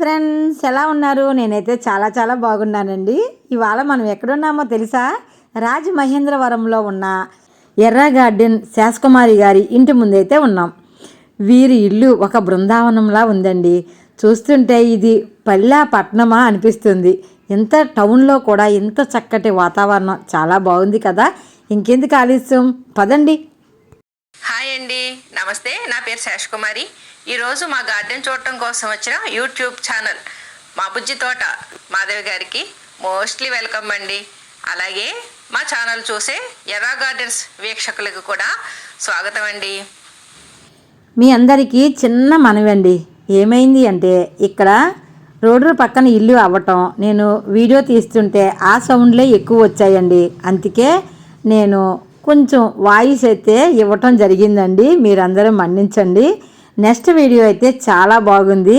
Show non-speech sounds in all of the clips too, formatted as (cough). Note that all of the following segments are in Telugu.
ఫ్రెండ్స్ ఎలా ఉన్నారు? నేనైతే చాలా చాలా బాగున్నానండి. ఇవాళ మనం ఎక్కడున్నామో తెలుసా? రాజమహేంద్రవరంలో ఉన్న ఎర్ర గార్డెన్ శాసకుమారి గారి ఇంటి ముందైతే ఉన్నాం. వీరి ఇల్లు ఒక బృందావనంలా ఉందండి. చూస్తుంటే ఇది పల్లె పట్నమా అనిపిస్తుంది. ఇంత టౌన్లో కూడా ఇంత చక్కటి వాతావరణం. చాలా బాగుంది కదా? ఇంకెందుకు ఆలస్యం? పదండి. హాయ్ అండి. నమస్తే. నా పేరు శేషకుమారి ఈరోజు మా గార్డెన్ చూడటం కోసం వచ్చిన యూట్యూబ్ ఛానల్ మా బుజ్జి తోట మాధవి గారికి మోస్ట్లీ వెల్కమ్ అండి. అలాగే మా ఛానల్ చూసే ఎర్రా గార్డెన్స్ వీక్షకులకు కూడా స్వాగతం అండి. మీ అందరికీ చిన్న మనవండి. ఏమైంది అంటే ఇక్కడ రోడ్డు పక్కన ఇల్లు అవ్వటం నేను వీడియో తీస్తుంటే ఆ సౌండ్లే ఎక్కువ వచ్చాయండి. అందుకే నేను కొంచెం వాయిస్ అయితే ఇవ్వటం జరిగిందండి. మీరందరూ మన్నించండి. నెక్స్ట్ వీడియో అయితే చాలా బాగుంది.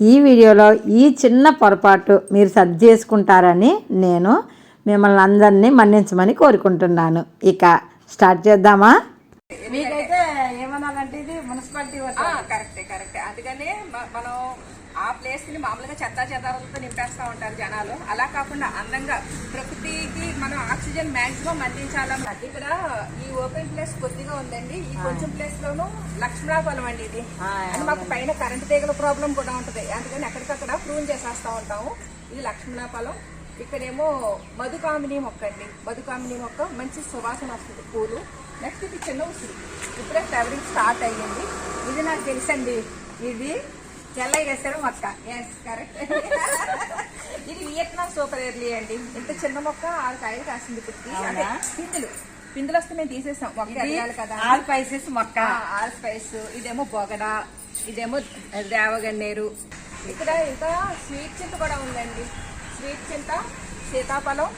ఈ వీడియోలో ఈ చిన్న పొరపాటు మీరు సర్ది చేసుకుంటారని నేను మిమ్మల్ని అందరినీ మన్నించమని కోరుకుంటున్నాను. ఇక స్టార్ట్ చేద్దామా? మీకైతే ఏమనాలంటే ఇది మున్సిపాలిటీ కరెక్టే కరెక్టే. అందుకనే మ- మనం ఆ ప్లేస్ని మామూలుగా చెత్త చెదారాలతో నింపేస్తా ఉంటారు జనాలు. అలా కాకుండా అందంగా ప్రకృతికి మనం ఆక్సిజన్ మాక్సిమం అందించాలని ఇక్కడ ఈ ఓపెన్ ప్లేస్ కొద్దిగా ఉందండి. ఈ కొంచెం ప్లేస్ లోను లక్ష్మణాపురం అండి ఇది. అంటే మాకు పైన కరెంట్ తీగల ప్రాబ్లం కూడా ఉంటది. అందుకని ఎక్కడికక్కడ ప్రూన్ చేసేస్తా ఉంటాము. ఇది లక్ష్మణాపురం ఇక్కడేమో మధుకామిని మొక్క అండి. మధుకామిని మొక్క మంచి సువాసన వస్తుంది పూలు. నెక్స్ట్ ఇది చిన్న ఉసిరి. ఇప్పుడే ఫ్లవరింగ్ స్టార్ట్ అయ్యింది. ఇది నాకు తెలుసండి. ఇది తెల్లగా వేస్తారు మొక్క. ఎస్ కరెక్ట్ ఇది వియత్నాం సూపర్ ఎర్లీ అండి. ఇంత చిన్న మొక్క ఆరు కాయలు కాసింది ఇప్పటికి అంటే పిందులు. పిందులు వస్తే మేము తీసేసాం మొక్క కదా. ఆల్ స్పైసెస్ మొక్క. All spice. ఇదేమో బొగడ. ఇదేమో దేవగన్నేరు. ఇక్కడ ఇంకా స్వీట్ చింత కూడా ఉందండి. స్వీట్ చింత సీతాఫలం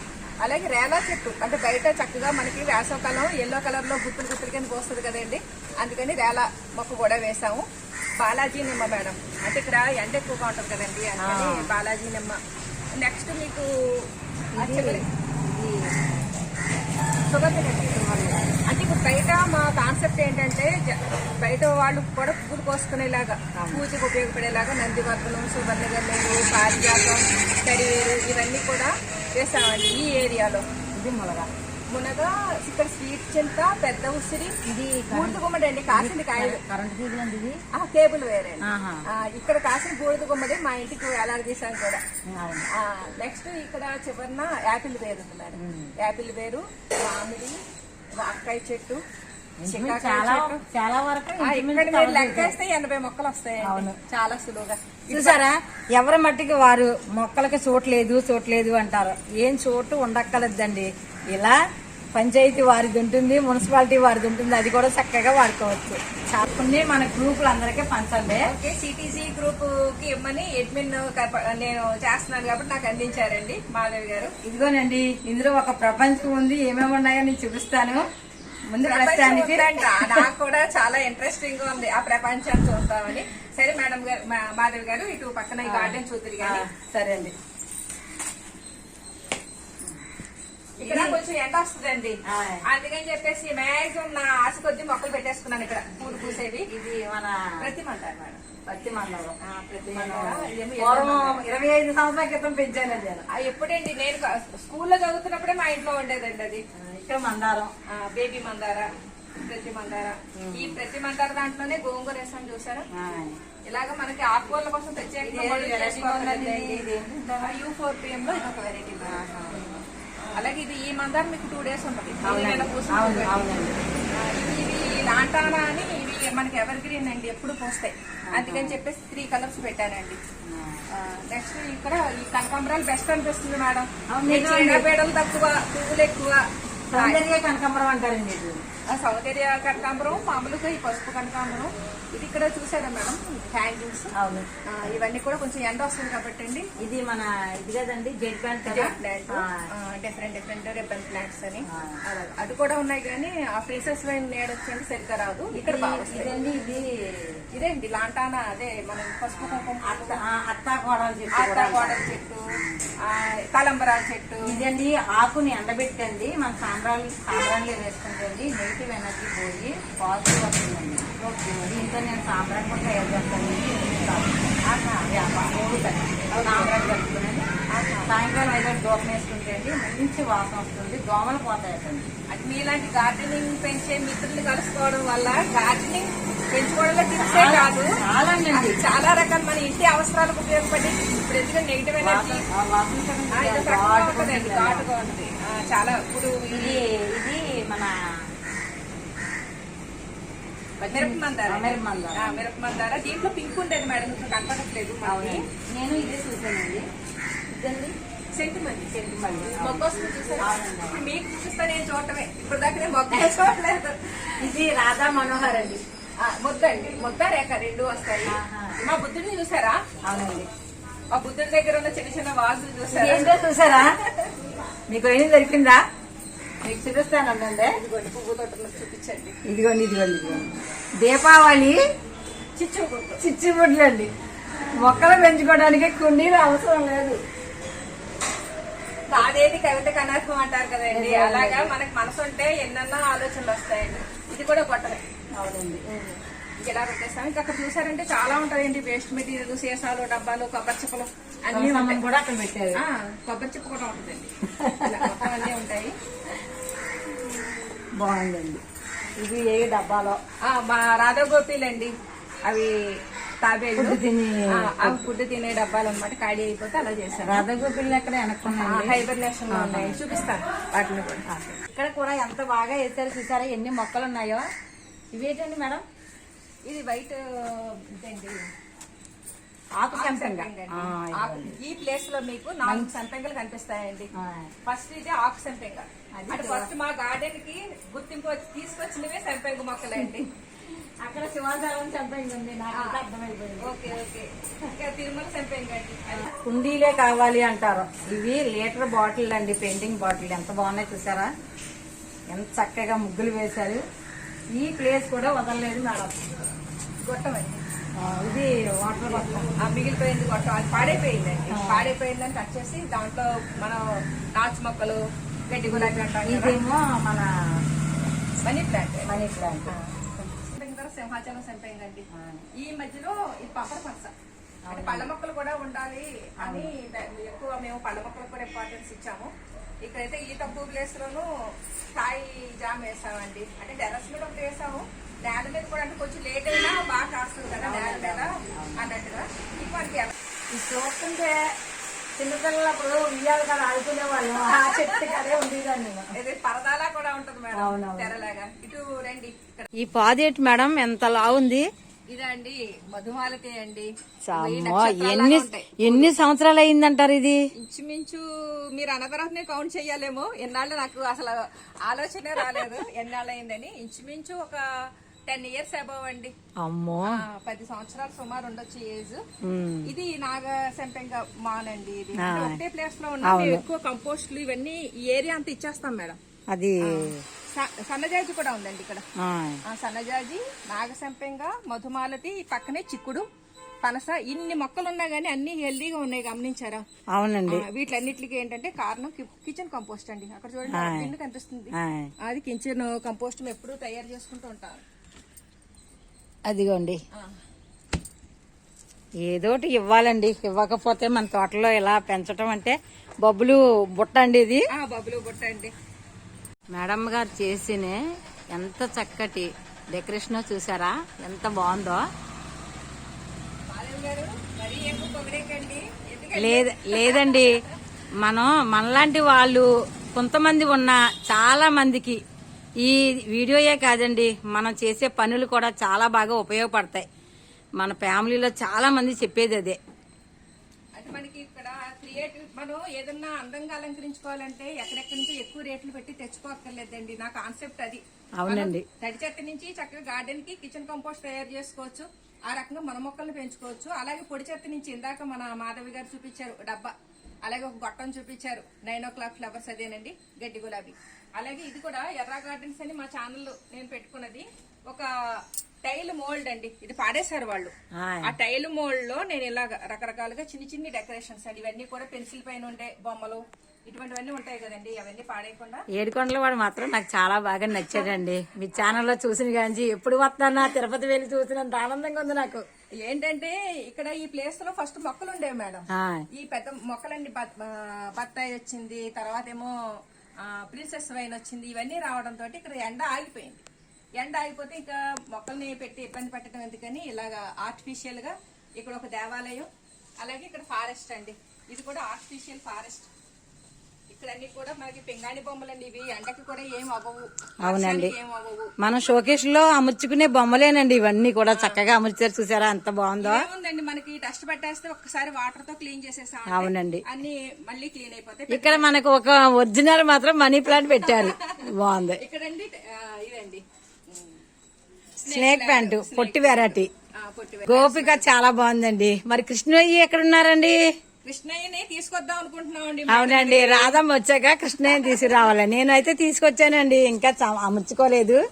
అలాగే రేలా చెట్టు. అంటే బయట చక్కగా మనకి వేసవకాలం ఎల్లో కలర్లో గుత్తులు గుత్తులు కింద పోస్తుంది కదండి. అందుకని రేల మొక్క కూడా వేసాము. బాలాజీ నిమ్మ మేడం. అంటే ఇక్కడ ఎండ ఎక్కువగా ఉంటుంది కదండి అందుకని బాలాజీ నిమ్మ. నెక్స్ట్ మీకు అంటే ఇప్పుడు బయట మా కాన్సెప్ట్ ఏంటంటే బయట వాళ్ళు కూడా పువ్వులు కోసుకునేలాగా పూజకు ఉపయోగపడేలాగా నందివర్ధనం సువర్ణగల్లేరు పారిజాతం కరివేరు ఇవన్నీ కూడా వేసామండి ఈ ఏరియాలో. ఇది ములగ మునగ ఇక్కడ స్వీట్ చింత పెద్ద ఉసిరి ఇది బూడిద గుమ్మడి అండి కాసింది కాయలు. కరెంట్ తీగలండి ఇది? ఆ టేబుల్ వేరే అండి. ఇక్కడ కాసిన బూడిద గుమ్మడి మా ఇంటికి వేలాడదీశాను కూడా. నెక్స్ట్ ఇక్కడ చివరిన యాపిల్ వేరు ఉంది మేడం. యాపిల్ వేరు మామిడి వాక్కాయ చెట్టు చాలా వరకు లెక్కేస్తే ఎనభై మొక్కలు వస్తాయి చాలా సులువుగా. చూసారా? ఎవరి మట్టికి వారు మొక్కలకి చోట్లేదు చోట్లేదు అంటారు. ఏం చోటు ఉండక్కర్లేదండి. ఇలా పంచాయతీ వారిది ఉంటుంది మున్సిపాలిటీ వారిది ఉంటుంది అది కూడా చక్కగా వాడుకోవచ్చు. చాకుని మన గ్రూపులు అందరికీ పంచండి. ఓకే సిటీసీ గ్రూప్కి ఇమ్మని అడ్మిన్ నేను చేస్తున్నాను కాబట్టి నాకు అందించారండి. మాధవి గారు. ఇదిగోనండి ఇందులో ఒక ప్రపంచం ఉంది ఏమేమి ఉన్నాయో నేను చూపిస్తాను. ముందు ప్రపంచం ప్రస్తుతానికి ఉందంట. నాకు కూడా చాలా ఇంట్రెస్టింగ్గా ఉంది ఆ ప్రపంచాన్ని చూస్తామని సరే మేడం గారు మాధవి గారు ఇటు పక్కన ఈ గార్డెన్ చూద్దరు కానీ. సరే అండి. ఇక్కడ కొంచెం ఎండ వస్తుందండి. అందుకని చెప్పేసి మాక్సిమం నా ఆశ కొద్ది మొక్కలు పెట్టేసుకున్నాను ఇక్కడ. పూలు పూసేవి. ఇది మన ప్రతి మంటారు మేడం. పత్తి. ఇరవై ఐదు సంవత్సరాల క్రితం నేను. ఆ, ఎప్పుడండి? నేను స్కూల్లో చదువుతున్నప్పుడే మా ఇంట్లో ఉండేదండి అది. ఇక్కడ మందారం. బేబీ మందార ప్రతి మందార. ఈ ప్రతి మందార దాంట్లోనే గోంగూర వేసాను చూసారా ఇలాగ మనకి ఆకుకూరల కోసం ప్రత్యేకంగా? యూ ఫోర్ పిఎం లో ఇది ఒక వెరైటీ అలాగే ఇది ఈ మందార మీకు టూ డేస్ ఉంటుంది. ఇవి లాంటానా అని ఇవి మనకి ఎవర్ గ్రీన్ అండి ఎప్పుడు పోస్తాయి. అందుకని చెప్పేసి త్రీ కలర్స్ పెట్టానండి. నెక్స్ట్ ఇక్కడ ఈ కనకాంబరాలు బెస్ట్ అనిపిస్తుంది మేడం. చీడపీడలు తక్కువ పువ్వులు ఎక్కువ. సౌందర్య కనకాంబరం అంటారండి సౌందర్య కనకాంబరం మామూలుగా ఈ పసుపు కనకాంబరం. ఇది ఇక్కడ చూసారా మేడం? హ్యాంగింగ్స్. అవును. ఇవన్నీ కూడా కొంచెం ఎండ వస్తుంది కాబట్టి అండి ఇది మన ఇది కదండి Z plant different different ribbon plants అని. అది కూడా ఉన్నాయి కానీ ఆ ఫ్రీసెస్ నీడ వచ్చేది సరిగ్గా రాదు. ఇక్కడ. ఇదండి ఇది ఇదేంటి? లాంటానా? అదే మనం పసుపు కుంకుమ అత్త ఆ, అత్తా కోడలు చెట్టు గోడల చెట్టు. ఆ, కలంబరాల చెట్టు. ఇదండి ఆకుని ఎండబెట్టండి మన సాంబ్రాలు సాంబ్రాన్లు వేసుకుంటండి నెగిటివ్ ఎనర్జీ పోయి పాజిటివ్ వస్తుందండి. దీంతో నేను సాంబ్రాన్ కూడా తయారు చేస్తాను. మూడు. సాయంకాలం ఐదు దూపం వేసుకుంటే అండి మంచి వాసన వస్తుంది దోమలు పోతాయండి. అది మీలాంటి గార్డెనింగ్ పెంచే మిత్రులు కలుసుకోవడం వల్ల గార్డెనింగ్ పెంచుకోవడంలో టిప్సే కాదు. అది చాలా రకాల. మన ఇంటి అవసరాలకు ఉపయోగపడి ఇప్పుడు ఎందుకంటే నెగిటివ్ ఎనర్జీ ఇది ఉంటుందండి ఘాటుగా ఉంటుంది ఆ, చాలా ఇప్పుడు ఇది ఇది మన మిరప మందార మిరప మందార. దీంట్లో పింక్ ఉండేది మేడం ఇప్పుడు కనపడట్లేదు నేను ఇదే చూసానండి ఇదండి? సెంటు మంది చెట్టు మళ్ళీ మొక్క వస్తుంది చూసారా. ఇప్పుడు మీకు చూపిస్తా నేను చూడటమే. ఇప్పుడు దాకా నేను మొక్క చూడలేదు ఇది రాధా మనోహర్ అండి. ఆ, ముద్ద రేఖ రెండు వస్తాయి. మా బుద్ధుడిని చూసారా? అవునండి. మా బుద్ధుడి దగ్గర ఉన్న చిన్న చిన్న వాజులు చూసారా? ఏంటో చూసారా? మీకు ఏం దొరికిందా? మీకు చూపిస్తానండి ఇదిగోండి పువ్వు తోటలో చూపించండి. ఇదిగోండి ఇదిగోండి ఇదిగోండి. దీపావళి చిచ్చు చిచ్చుబుడ్లు. అండి మొక్కలు పెంచుకోవడానికి కుండీలు అవసరం లేదు. కాదేది కవిత కనర్హం అంటారు కదండి. అలాగా మనకి మనసు ఉంటే ఎన్నెన్నో ఆలోచనలు వస్తాయండి. ఇది కూడా కొట్టమే అవునండి. ఇలా పెట్టేస్తాం? ఇంకా అక్కడ చూసారంటే చాలా ఉంటాయండి. వేస్ట్ మెటీరియల్ సీసాలు డబ్బాలు కొబ్బరి చిప్పలు అన్ని కూడా అక్కడ పెట్టారు. కొబ్బరి చిప్ప కూడా ఉంటుందండి. మొత్తం అన్నీ ఉంటాయి. బాగుందండి. ఇది ఏ డబ్బాలో? మా రాధా గోపీలండి అవి తాబేలు అవి ఫుడ్ తినే డబ్బాలు అనమాట ఖాళీ అయిపోతే అలా చేశారు రాధగోపిల్ని ఎక్కడ వెనక్కున్నాయండి హైబర్నేషన్లో ఉన్నాయి. చూపిస్తాను వాటిని కూడా. ఇక్కడ కూడా ఎంత బాగా వేసారు చూసారా? ఎన్ని మొక్కలు ఉన్నాయో? ఇవేంటండి మేడం? ఇది వైట్ ఇదండి ఆకు సంపంగా. ఈ ప్లేస్లో మీకు నాలుగు సంపెంగలు కనిపిస్తాయండి. ఫస్ట్ ఇది ఆకు సంపెంగ. అది అంటే ఫస్ట్ మా గార్డెన్కి గుర్తింపు తీసుకొచ్చినవే సంపెంగ మొక్కలండి. అక్కడ శివాజాలం సంపంగా ఉంది. నాకు అర్థమైపోయింది. Okay okay. ఇంకా తిరుమల అది. కుండీలే కావాలి అంటారు. ఇవి లీటర్ బాటిల్ అండి పెయింటింగ్ బాటిల్. ఎంత బాగున్నాయి చూసారా? ఎంత చక్కగా ముగ్గులు వేశారు. ఈ ప్లేస్ కూడా వదలలేదు మేడం. గొట్టం ఇది వాటర్ ఆ మిగిలిపోయింది గొట్టం. అది పాడైపోయిందండి పాడైపోయిందని కట్ చేసి దాంట్లో మనం నాచు మొక్కలు గడ్డి గులాబీ అంటాం కదా. ఇదేమో మన money plant. Money plant. Simhachalam అండి ఈ మధ్యలో ఈ పప్పర పచ్చ అంటే పళ్ళ మొక్కలు కూడా ఉండాలి అని ఎక్కువ మేము పళ్ళ మొక్కలకు కూడా ఇంపార్టెన్స్ ఇచ్చాము. ఇక్కడైతే ఈ తక్కువ ప్లేస్ లోను కాయి జామ్ వేసామండి. అంటే టెరస్ మీద ఒకటి వేసాము. నేల మీద కూడా అంటే కొంచెం లేట్ అయినా బాగా కాస్తుంది కదా నేల మీద అన్నట్టుగా. ఎలా- ఇది చూస్తుంటే చిన్నపిల్లలప్పుడు ఉయ్యాలి కదా ఆడుకునే వాళ్ళు ఆ చెట్టు కదే ఉండేదాన్ని ఇది పరదాలా కూడా ఉంటుంది మేడం. తెరలాగా. ఇటు రండి. ఇక్కడ. ఈ పాదేటి మేడం? ఎంత లావుంది? ఇదండి మధుమాలతి అండి. ఎన్ని. ఎన్ని సంవత్సరాలు అయిందంటారు ఇది? ఇంచుమించు మీరు అన్న తర్వాత కౌంట్ చెయ్యాలేమో. ఎన్నాళ్ళు నాకు అసలు ఆలోచనే రాలేదు. ఎన్నాళ్ళు అయిందని ఇంచుమించు ఒక టెన్ ఇయర్స్ అబౌవ్ అండి. అమ్మో. పది సంవత్సరాలు సుమారు ఉండొచ్చు ఏజ్. ఇది నాగ సంపెంగ మాన్ అండి ఇది. ఒకటే ప్లేస్లో ఉన్న మేము ఎక్కువ కంపోస్ట్లు ఇవన్నీ ఈ ఏరియా అంతా ఇచ్చేస్తాం మేడం. అది సన్నజాజి కూడా ఉందండి ఇక్కడ. సన్నజాజి నాగసంపెంగ మధుమాలతి పక్కనే చిక్కుడు పనస ఇన్ని మొక్కలు ఉన్నా గానీ అన్ని హెల్దీగా ఉన్నాయి గమనించారా? అవునండి. వీటిలన్నిటికీ ఏంటంటే కారణం కిచెన్ కంపోస్ట్ అండి. అక్కడ చూడండి కనిపిస్తుంది. అది కిచెన్ కంపోస్ట్ ఎప్పుడూ తయారు చేసుకుంటూ ఉంటాం. అదిగోండి. ఏదోటి ఇవ్వాలండి. ఇవ్వకపోతే మన తోటలో ఇలా పెంచటం అంటే బొబ్బులు బుట్ట అండి ఇది. ఆ బబులు బుట్ట అండి. మేడం గారు చేసిన ఎంత చక్కటి డెకరేషన్ చూసారా? ఎంత బాగుందో. లేదు లేదండి. మనం మనలాంటి వాళ్ళు కొంతమంది ఉన్న చాలా మందికి ఈ వీడియోయే కాదండి మనం చేసే పనులు కూడా చాలా బాగా ఉపయోగపడతాయి. మన ఫ్యామిలీలో చాలా మంది చెప్పేది అదే. క్రియేటివ్ మనం ఏదన్నా అందంగా అలంకరించుకోవాలంటే ఎక్కడెక్కడి నుంచో ఎక్కువ రేట్లు పెట్టి తెచ్చుకోక్కర్లేదండి. నా కాన్సెప్ట్ అది. అవునండి. తడి చెత్త నుంచి చక్కగా గార్డెన్కి కిచెన్ కంపోస్ట్ తయారు చేసుకోవచ్చు. ఆ రకంగా మన మొక్కల్ని పెంచుకోవచ్చు. అలాగే పొడి చెత్త నుంచి ఇందాక మన మాధవి గారు చూపించారు డబ్బా. అలాగే ఒక గొట్టం చూపించారు. నైన్ ఓ క్లాక్ ఫ్లవర్స్ అదేనండి గడ్డి గులాబీ. అలాగే ఇది కూడా ఎర్రా గార్డెన్స్ అని మా ఛానల్లో నేను పెట్టుకున్నది. ఒక టైల్ మోల్డ్ అండి. ఇది పాడేశారు వాళ్ళు. ఆ టైల్ మోల్డ్లో నేను ఇలా రకరకాలుగా చిన్ని చిన్ని డెకరేషన్స్ అండి. ఇవన్నీ కూడా పెన్సిల్ పైన ఉండే బొమ్మలు ఇటువంటివన్నీ ఉంటాయి కదండి. అవన్నీ పాడేయకుండా ఏడుకొండల వాడు మాత్రం నాకు చాలా బాగా నచ్చాడండి. మీ ఛానల్లో చూసిన కానీ ఎప్పుడు వస్తానా తిరుపతి వెళ్ళి చూసినంత ఆనందంగా ఉంది నాకు. ఏంటంటే ఇక్కడ ఈ ప్లేస్లో ఫస్ట్ మొక్కలు ఉండేవి మేడం. ఈ పెద్ద ఆ, బత్తాయి వచ్చింది తర్వాత ఏమో ప్రిన్సెస్ వైన్ వచ్చింది. ఇవన్నీ రావడంతో ఇక్కడ ఎండ ఆగిపోయింది. ఎండ ఆగిపోతే ఇంకా మొక్కల్ని పెట్టి ఇబ్బంది పెట్టడం ఎందుకని ఇలాగా ఆర్టిఫిషియల్గా ఇక్కడ ఒక దేవాలయం అలాగే ఇక్కడ ఫారెస్ట్ అండి. ఇది కూడా ఆర్టిఫిషియల్ ఫారెస్ట్ ఇక్కడ అన్ని కూడా మనకి పింగాణి బొమ్మలండి ఇవి. ఎండకి కూడా ఏం అవ్వవు. అవునండి. మనం షోకేష్లో అమర్చుకునే బొమ్మలేనండి. ఇవన్నీ కూడా చక్కగా అమర్చారు. చూసారా ఎంత బాగుందో? ఏముందండి? మనకి డస్ట్ పట్టేస్తే ఒక్కసారి వాటర్తో క్లీన్ చేసేసాం అవునండి. అన్ని మళ్ళీ క్లీన్ అయిపోతాయి. ఇక్కడ మనకు ఒక ఒరిజినల్ మాత్రం మనీ ప్లాంట్ పెట్టారు. బాగుంది. (laughs) ఇక్కడండి ఇదండి. స్నేక్ ప్యాంటు పొట్టి వెరైటీ. గోపిక చాలా బాగుందండి. మరి కృష్ణయ్య ఎక్కడ ఉన్నారండి కృష్ణయ్యని తీసుకొద్దాం అనుకుంటున్నామండి. అవునండి. రాధమ్మ వచ్చాక కృష్ణయ్యని తీసుకురావాలి. నేనైతే తీసుకొచ్చానండి. ఇంకా అమర్చుకోలేదు.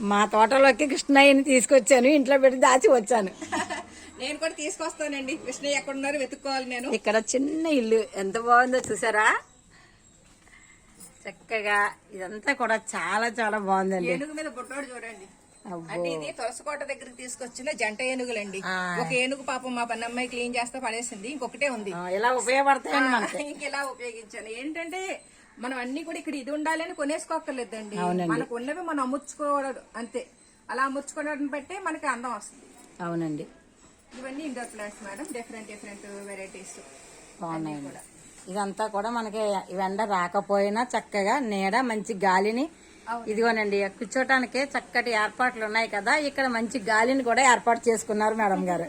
మా తోటలోకి కృష్ణయ్యని తీసుకొచ్చాను. ఇంట్లో పెట్టి దాచి వచ్చాను. (laughs) నేను కూడా తీసుకొస్తానండి. కృష్ణయ్య ఎక్కడ ఉన్నారో వెతుక్కోవాలి నేను. ఇక్కడ చిన్న ఇల్లు. ఎంత బాగుందో చూసారా? చక్కగా ఇదంతా కూడా చాలా చాలా బాగుందండి. మీద బుట్టోడు చూడండి. అంటే ఇది తులసికోట దగ్గరికి తీసుకొచ్చిన జంట ఏనుగులండి. ఒక ఏనుగు పాపం మా పన్నమ్మాయి క్లీన్ చేస్తే పడేసింది. ఇంకొకటే ఉంది. ఇలా ఉపయోగపడతాయండి మనకి. ఇంకెలా ఉపయోగించాను ఏంటంటే మనం అన్ని కూడా ఇక్కడ ఇది ఉండాలని కొనేసుకోక్కర్లేదండి. అవునండి. మనకు ఉన్నవి మనం అమ్ముచ్చుకోవడం అంతే. అలా అమ్ముచ్చుకోవడం బట్టే మనకి అందం వస్తుంది. అవునండి. ఇవన్నీ indoor plants madam. Different different varieties బాగున్నాయండి. ఇదంతా కూడా మనకి ఎండ రాకపోయినా చక్కగా నీడ మంచి గాలిని ఇదిగోనండి కూర్చోటానికి చక్కటి ఏర్పాట్లు ఉన్నాయి కదా. ఇక్కడ మంచి గాలిని కూడా ఏర్పాటు చేసుకున్నారు మేడం గారు.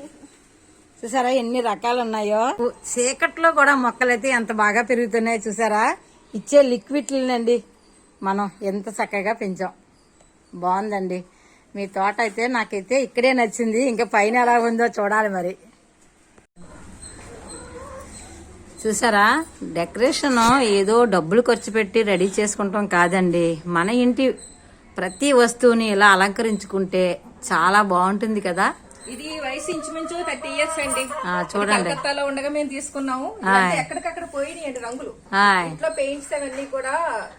చూసారా ఎన్ని రకాలు ఉన్నాయో? చీకట్లో కూడా మొక్కలైతే ఎంత బాగా పెరుగుతున్నాయో చూసారా? ఇచ్చే లిక్విడ్లనండి మనం ఎంత చక్కగా పెంచాం. బాగుందండి. మీ తోట అయితే నాకైతే ఇక్కడే నచ్చింది. ఇంకా పైన ఎలా ఉందో చూడాలి మరి. చూసారా? డెకరేషన్ ఏదో డబ్బులు ఖర్చు పెట్టి రెడీ చేసుకుంటాం కాదండి. మన ఇంటి ప్రతి వస్తువుని ఇలా అలంకరించుకుంటే చాలా బాగుంటుంది కదా? ఇది వయసు ఇంచుమించు థర్టీ ఇయర్స్ అండి. చూడండి. కలకత్తాలో ఉండగా మేము తీసుకున్నాము. ఎక్కడికక్కడ పోయినాయండి రంగులు. ఇంట్లో పెయింట్స్ అవన్నీ కూడా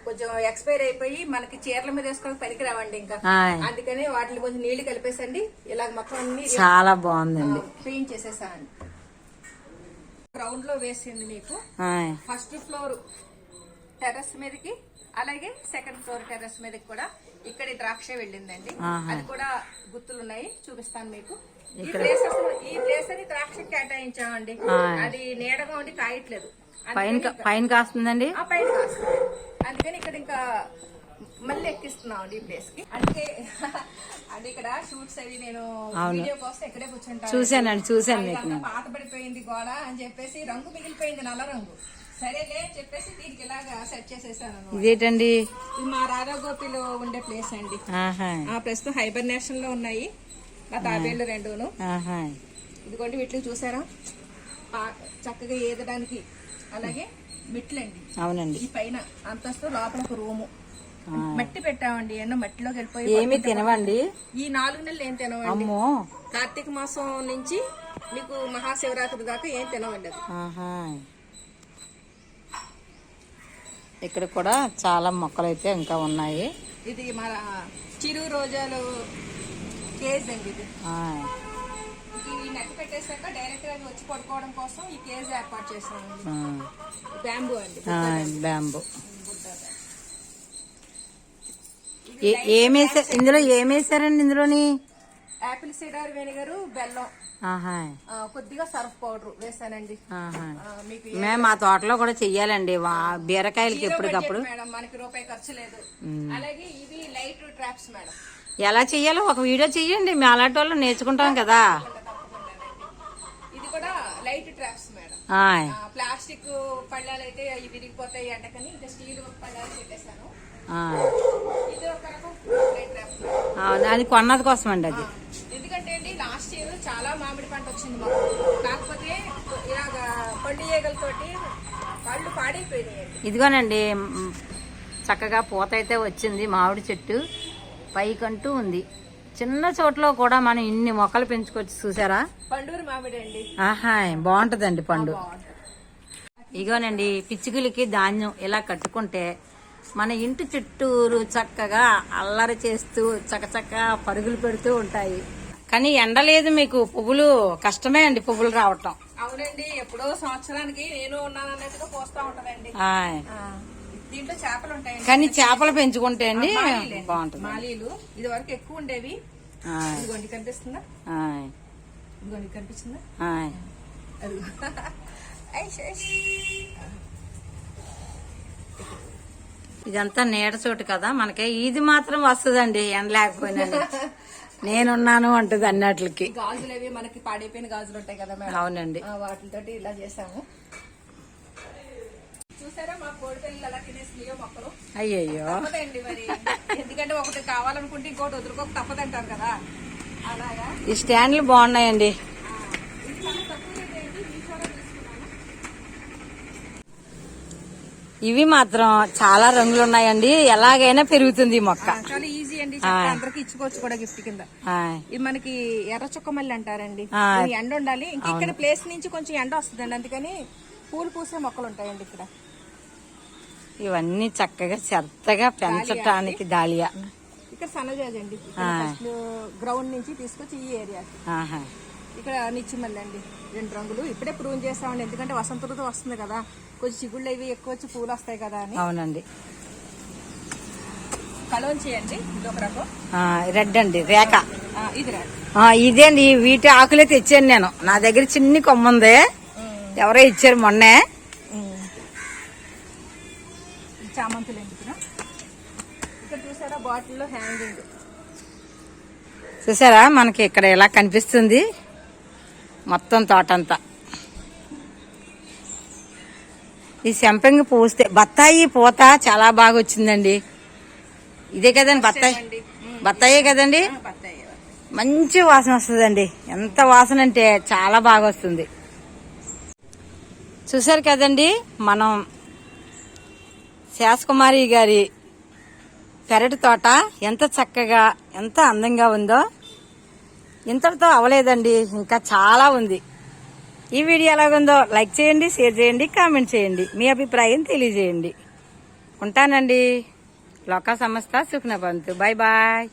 కొంచెం ఎక్స్పైర్ అయిపోయి మనకి చీరల మీద వేసుకోవడానికి పనికిరావండి ఇంకా. హాయ్. అందుకని వాటిని కొంచెం నీళ్ళు కలిపేసండి. ఇలా మొత్తం అన్ని చాలా బాగుందండి. పెయింట్ చేసేసానండి గ్రౌండ్లో వేసింది మీకు ఫస్ట్ ఫ్లోర్ టెర్రస్ మీదకి అలాగే సెకండ్ ఫ్లోర్ టెర్రస్ మీదకి కూడా ఇక్కడ ద్రాక్ష వెళ్ళిందండి. అది కూడా గుర్తులు ఉన్నాయి చూపిస్తాను మీకు. ఈ ప్లేస్ అసలు ఈ ప్లేస్ అని ద్రాక్ష కేటాయించామండి. అది నీడగా ఉండి కాయట్లేదు. పైన కాస్తుందండి? పైన కాస్తుంది. అందుకని ఇక్కడ ఇంకా మళ్ళీ ఎక్కిస్తున్నాం అండి ఈ ప్లేస్కి. అంటే అంటే ఇక్కడ షూట్స్ అవి నేను వీడియో కోసం ఇక్కడే కూర్చుంటాను మీకు. ఇదంతా పాత పడిపోయింది గోడ అని చెప్పేసి రంగు మిగిలిపోయింది నల్ల రంగు. సరేలే చెప్పేసి దీనికి ఇలాగా సెట్ చేసేసాను. ఇదేటండి? ఇది మా రాధాగోపిలో ఉండే ప్లేస్ అండి. ప్రస్తుతం హైబర్నేషన్లో ఉన్నాయి. నా తాబేళ్ళు రెండును. ఇదిగోండి వీటిని చూసారా? చక్కగా ఏదడానికి. అలాగే మెట్లండి. అవునండి. ఈ పైన అంతస్తు లోపల ఒక రూము. మట్టి పెట్టామండి ఎన్నో మట్టిలోకి వెళ్ళిపోయి ఏమి తినవండి. ఈ నాలుగు నెలలు ఏం తినవండి. అమ్మో. కార్తీక మాసం నుంచి మీకు మహాశివరాత్రి దాకా ఏం తినవండి అది. ఇక్కడ కూడా చాలా మొక్కలు అయితే ఇంకా ఉన్నాయి. ఇది మన చిరు రోజాలు కేజ్ అండి ఇది. ఇది నెట్ పెట్టేశాక డైరెక్ట్గా వచ్చి పడుకోవడం కోసం ఈ కేజ్ ఏర్పాటు చేసామండి ఆ. బ్యాంబూ అండి. బ్యాంబు ఏ- ఏమేసా ఇందులో ఏమేసారండి ఇందులోని? యాపిల్ సిడార్ వెనిగరు బెల్లం. కొద్దిగా సర్ఫ్ పౌడర్ వేసానండి. మేము మా తోటలో కూడా చెయ్యాలండి. బీరకాయలకి ఎప్పటికప్పుడు మనకి రూపాయి ఖర్చు లేదు. అలాగే ఇవి లైట్ ట్రాప్స్ మేడం. ఎలా చెయ్యాలో ఒక వీడియో చెయ్యండి. మేము అలాంటి వాళ్ళు నేర్చుకుంటాం కదా. ఇది కూడా లైట్ ట్రాప్స్ మేడం. ప్లాస్టిక్ పళ్ళాలు అయితే అవి విరిగిపోతాయి ఎండకని ఇంకా స్టీల్ పళ్ళాలు పెట్టేశాను. అది కొన్నది కోసం అండి అది ఎందుకంటే అండి లాస్ట్ ఇయర్ చాలా మామిడి పంట వచ్చింది మాకు. కాకపోతే ఇలాగ ఈగలతోటి పళ్ళు పాడైపోయినాయండి. ఇదిగోనండి చక్కగా పూత అయితే వచ్చింది మామిడి చెట్టు. పైకంటూ ఉంది. చిన్న చోట్లో కూడా మనం ఇన్ని మొక్కలు పెంచుకోవచ్చు చూసారా? పండూరు మామిడి అండి. ఆహా బాగుంటదండి పండు. ఇగోనండి పిచ్చుకలకి ధాన్యం ఇలా కట్టుకుంటే మన ఇంటి చుట్టూరు చక్కగా అల్లరి చేస్తూ చకచక పరుగులు పెడుతూ ఉంటాయి. కానీ ఎండ లేదు మీకు పువ్వులు కష్టమే అండి పువ్వులు రావటం. అవునండి ఎప్పుడో సంవత్సరానికి నేను పోస్తా ఉంటదండి. దీంట్లో చేపలు ఉంటాయండి. కానీ చేపలు పెంచుకుంటే అండి. బాగుంటుంది. మాలీలు ఇది వరకు ఎక్కువ ఉండేవి. ఇదిగోండి కనిపిస్తుందా. ఇదిగోండి కనిపిస్తుందా? ఆయ్. ఇదంతా నీడ చోటు కదా మనకి ఇది మాత్రం వస్తుందండి ఎండ లేకపోయినా నేనున్నాను అంటుంది అన్నట్లకి. గాజులు అవి మనకి పాడైపోయిన గాజులు ఉంటాయి కదా మేడం? అవునండి. వాటితోటి ఇలా చేసాము చూసారా మా కోడి పిల్లలు అలా తినేసినాయో మొక్కలు? అయ్యయ్యో. తప్పదండి మరి. ఎందుకంటే ఒకటి కావాలనుకుంటే ఇంకోటి వదులుకోక తప్పదంటారు కదా. అలాగా? ఈ స్టాండ్లు బాగున్నాయండి ఆ, ఇది చాలా తక్కువ రేట్ అయింది మీషోలో తీసుకున్నాను ఇవి మాత్రం చాలా రంగులు ఉన్నాయండి ఎలాగైనా పెరుగుతుంది ఈ మొక్క. చాలా ఈజీ అండి. అందరికి ఇచ్చుకోవచ్చు కూడా గిఫ్ట్ కింద. ఇది మనకి ఎర్ర చుక్క మల్లి అంటారండి. ఎండ ఉండాలి. ఇంకా ఇక్కడ ప్లేస్ నుంచి కొంచెం ఎండ వస్తుందండి. అందుకని పూలు పూసే మొక్కలు ఉంటాయండి ఇక్కడ. ఇవన్నీ చక్కగా చెత్తగా పెంచటానికి దాలియా ఇక్కడ సన్నజాజి అండి గ్రౌండ్ నుంచి తీసుకొచ్చి ఈ ఏరియాకి ఆహా. ఇక్కడ నిచ్చిమల్లి అండి రెండు రంగులు. ఇప్పుడే ప్రూవ్ చేస్తామండి. ఎందుకంటే వసంత ఋతువు వస్తుంది కదా. కొంచెం చిగుళ్ళు ఇవి ఎక్కువ వచ్చి పూలు వస్తాయి కదా అని. అవునండి. కలోంచి అండి ఇదొక రకం. ఆ, రెడ్ అండి. రేఖ. ఆ, ఇది రా ఆ, ఇదేండి వీటి ఆకులే తెచ్చాను నేను. నా దగ్గర చిన్ని కొమ్మ ఉంది. ఎవరో ఇచ్చారు మొన్నే. చామంతులు అండి ఇక్కడ. ఇక్కడ చూసారా? బాటిల్లో హ్యాంగింగ్. చూసారా? మనకి ఇక్కడ ఇలా కనిపిస్తుంది? మొత్తం తోటంతా ఈ సెంపంగి పూస్తే బత్తాయి పూత చాలా బాగా వచ్చిందండి. ఇదే కదండి బత్తాయి? బత్తాయే కదండి? మంచి వాసన వస్తుందండి. ఎంత వాసన అంటే చాలా బాగా వస్తుంది. చూసారు కదండి మనం శాసకుమారి గారి పెరటి తోట ఎంత చక్కగా ఎంత అందంగా ఉందో. ఇంతటితో అవలేదండి ఇంకా చాలా ఉంది. ఈ వీడియో ఎలాగుందో లైక్ చేయండి షేర్ చేయండి కామెంట్ చేయండి. మీ అభిప్రాయం తెలియజేయండి. ఉంటానండి. లోకా సంస్థ సుఖ్నపంత్ బాయ్ బాయ్.